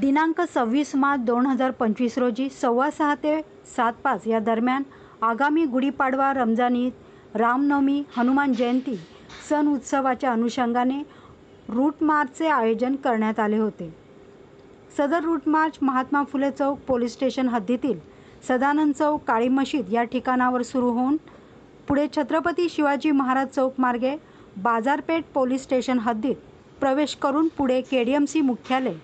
दिनांक सव्वीस मार्च दोन हजार पंचवीस रोजी सव्वा सहा ते सात पाच या दरम्यान आगामी गुढीपाडवा रमजान ईद रामनवमी हनुमान जयंती सण उत्सवाच्या अनुषंगाने रूट मार्चचे आयोजन करण्यात आले होते. सदर रूट मार्च महात्मा फुले चौक पोलीस स्टेशन हद्दीतील सदानंद चौक काळी मशीद या ठिकाणावर सुरू होऊन पुढे छत्रपती शिवाजी महाराज चौक मार्गे बाजारपेठ पोलीस स्टेशन हद्दीत प्रवेश करून पुढे के डी एम सी मुख्यालय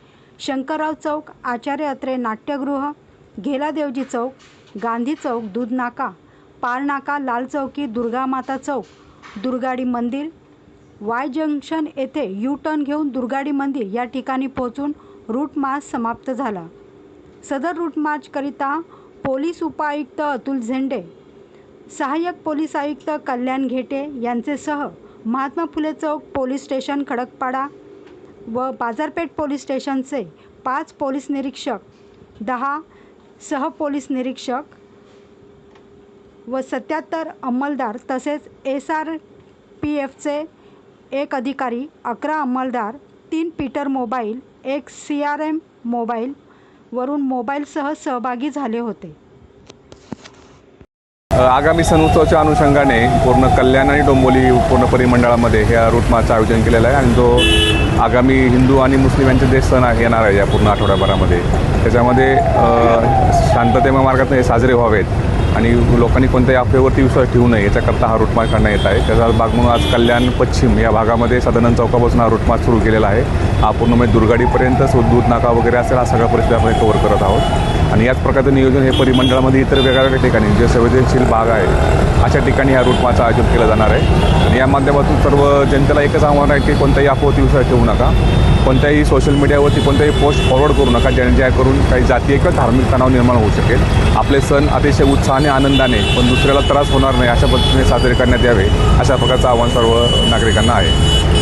शंकरराव चौक आचार्य अत्रे नाट्यगृह घेलादेवजी चौक गांधी चौक दूध नाका नाका लाल चौकी दुर्गामाता चौक दुर्गाडी मंदिर वाय जंक्शन येथे यू टर्न घेऊन दुर्गाडी मंदिर या ठिकाणी पोहोचून रूट मार्च समाप्त झाला. सदर रूट मार्चकरिता पोलीस उपायुक्त अतुल झेंडे सहाय्यक पोलीस आयुक्त कल्याण घेटे यांचेसह महात्मा फुले चौक पोलीस स्टेशन खडकपाडा व बाजारपेठ पोलीस स्टेशनचे पाच पोलीस निरीक्षक दहा सहपोलीस निरीक्षक व सत्याहत्तर अंमलदार तसेच एस आर पी एफचे एक अधिकारी अकरा अंमलदार तीन पीटर मोबाईल एक सी आर एम मोबाईल वरून मोबाईलसह सहभागी झाले होते. आगामी सण उत्सवाच्या अनुषंगाने पूर्ण कल्याण आणि डोंबोली पूर्ण परिमंडळामध्ये ह्या रूट आयोजन केलेलं आहे आणि जो आगामी हिंदू आणि मुस्लिम यांचे जे सण आहे येणार आहे या पूर्ण आठवड्याभरामध्ये. त्याच्यामध्ये शांततेमा मार्गातून हे साजरे व्हावेत आणि लोकांनी कोणत्याही अफवेवरती विश्वास ठेवू नये याच्याकरता हा रूट काढण्यात येत आहे. त्याचा भाग म्हणून आज कल्याण पश्चिम या भागामध्ये सदानंद चौकापासून हा रूट सुरू केलेला आहे. हा पूर्ण म्हणजे दुर्गाडीपर्यंत दूध नाका वगैरे असेल हा सगळा परिस्थिती आपण कव्हर करत आहोत. आणि याच प्रकारचं नियोजन हे परिमंडळामध्ये इतर वेगवेगळ्या ठिकाणी जे संवेदनशील भाग आहे अशा ठिकाणी ह्या रूट आयोजन केलं जाणार आहे. आणि या माध्यमातून सर्व जनतेला एकच आव्हान आहे की कोणत्याही अफवावरती विश्वास ठेवू नका. कोणत्याही सोशल मीडियावरती कोणत्याही पोस्ट फॉरवर्ड करू नका ज्याने ज्या करून काही जातीय किंवा धार्मिक तणाव निर्माण होऊ शकेल. आपले सण अतिशय उत्साहाने आनंदाने पण दुसऱ्याला त्रास होणार नाही अशा पद्धतीने साजरे करण्यात यावे अशा प्रकारचं आव्हान सर्व नागरिकांना आहे.